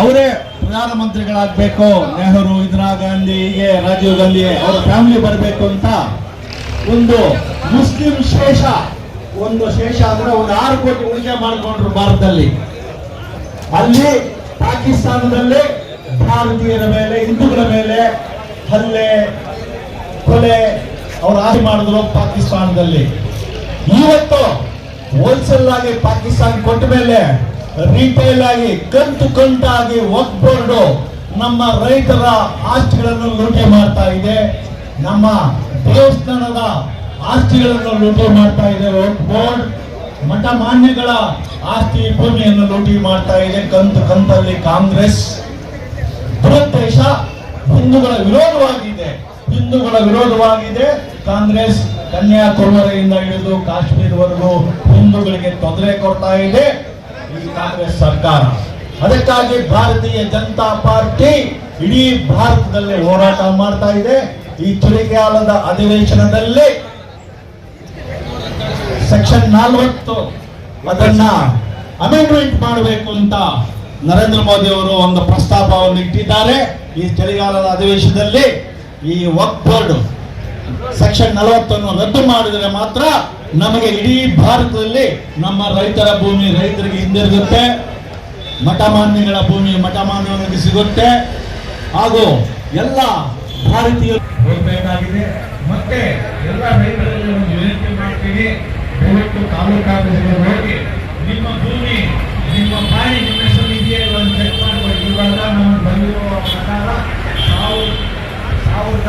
ಅವರೇ ಪ್ರಧಾನಮಂತ್ರಿಗಳಾಗಬೇಕು. ನೆಹರು, ಇಂದಿರಾ ಗಾಂಧಿ, ಹೀಗೆ ರಾಜೀವ್ ಅವರ ಫ್ಯಾಮಿಲಿ ಬರಬೇಕು ಅಂತ ಒಂದು ಮುಸ್ಲಿಂ ಶೇಷ, ಒಂದು ಶೇಷ ಅಂದ್ರೆ ಒಂದು ಆರು ಕೋಟಿ ಉಳಿಕೆ ಮಾಡಿಕೊಂಡ್ರು ಭಾರತದಲ್ಲಿ. ಅಲ್ಲಿ ಪಾಕಿಸ್ತಾನದಲ್ಲಿ ಭಾರತೀಯರ ಮೇಲೆ, ಹಿಂದೂಗಳ ಮೇಲೆ ಹಲ್ಲೆ, ಕೊಲೆ ಅವರು ಆಗಿ ಮಾಡಿದ್ರು ಪಾಕಿಸ್ತಾನದಲ್ಲಿ. ಇವತ್ತು ಹೋಲ್ಸೇಲ್ ಆಗಿ ಪಾಕಿಸ್ತಾನ ಕೊಟ್ಟ ಮೇಲೆ ರಿಟೇಲ್ ಆಗಿ ಕಂತು ಕಂತಾಗಿ ವಕ್ ನಮ್ಮ ರೈತರ ಆಸ್ತಿಗಳನ್ನು ಲೂಟಿ ಮಾಡ್ತಾ ಇದೆ. ನಮ್ಮ ದೇವಸ್ಥಾನದ ಆಸ್ತಿಗಳನ್ನು ಲೂಟಿ ಮಾಡ್ತಾ ಇದೆ. ವಕ್ ಬೋರ್ಡ್ ಮಠ ಮಾನ್ಯಗಳ ಆಸ್ತಿ ಭೂಮಿಯನ್ನು ಲೂಟಿ ಮಾಡ್ತಾ ಇದೆ. ಕಂತು ಕಂತಲ್ಲಿ ಕಾಂಗ್ರೆಸ್. ದುರುದ್ದೇಶ ಹಿಂದೂಗಳ ವಿರೋಧವಾಗಿದೆ. ಹಿಂದೂಗಳ ವಿರೋಧವಾಗಿದೆ. ಕಾಂಗ್ರೆಸ್ ಕನ್ಯಾಕುಮಾರಿಯಿಂದ ಹಿಡಿದು ಕಾಶ್ಮೀರವರೆಗೂ ಹಿಂದೂಗಳಿಗೆ ತೊಂದರೆ ಕೊಡ್ತಾ ಇದೆ. ಕಾಂಗ್ರೆಸ್ ಸರ್ಕಾರ. ಅದಕ್ಕಾಗಿ ಭಾರತೀಯ ಜನತಾ ಪಾರ್ಟಿ ಇಡೀ ಭಾರತದಲ್ಲಿ ಹೋರಾಟ ಮಾಡ್ತಾ ಇದೆ. ಈ ಚಳಿಗಾಲದ ಅಧಿವೇಶನದಲ್ಲಿ ಸೆಕ್ಷನ್ ನಲ್ವತ್ತು ಅದನ್ನ ಅಮೆಂಡ್ಮೆಂಟ್ ಮಾಡಬೇಕು ಅಂತ ನರೇಂದ್ರ ಮೋದಿ ಅವರು ಒಂದು ಪ್ರಸ್ತಾಪವನ್ನು ಇಟ್ಟಿದ್ದಾರೆ. ಈ ಚಳಿಗಾಲದ ಅಧಿವೇಶನದಲ್ಲಿ ಈ ವಕ್ ಸೆಕ್ಷನ್ ನಲವತ್ತನ್ನು ರದ್ದು ಮಾಡಿದರೆ ಮಾತ್ರ ನಮಗೆ ಇಡೀ ಭಾರತದಲ್ಲಿ ನಮ್ಮ ರೈತರ ಭೂಮಿ ರೈತರಿಗೆ ಹಿಂದಿರುಗುತ್ತೆ. ಮಠಮಾನ್ಯಗಳ ಭೂಮಿ ಮಠಮಾನ್ಯಗಳಿಗೆ ಸಿಗುತ್ತೆ. ಹಾಗೂ ಎಲ್ಲ ಭಾರತೀಯ ಹೋಗಬೇಕಾಗಿದೆ. ಮತ್ತೆ ಎಲ್ಲ ರೈತರಲ್ಲಿ ಒಂದು ವಿನಂತಿ ಮಾಡ್ತೀವಿ ದಯವಿಟ್ಟು ತಾಲೂಕು ಆಫೀಸ್ಗೆ ಹೋಗಿ. ನಿಮ್ಮ ಭೂಮಿ, ನಿಮ್ಮ ಬಾಯಿ ನಿಮ್ಮ ಹೆಸರು ಇದೆಯೇ ಒಂದು ಚೆಕ್ ಮಾಡ್ಕೊಳ್ಳಿ ಇವಾಗ ನಮಗೆ ಬಂದಿರೋ ಪ್ರಕಾರ ಸಾವಿರ ಸಾವಿರದ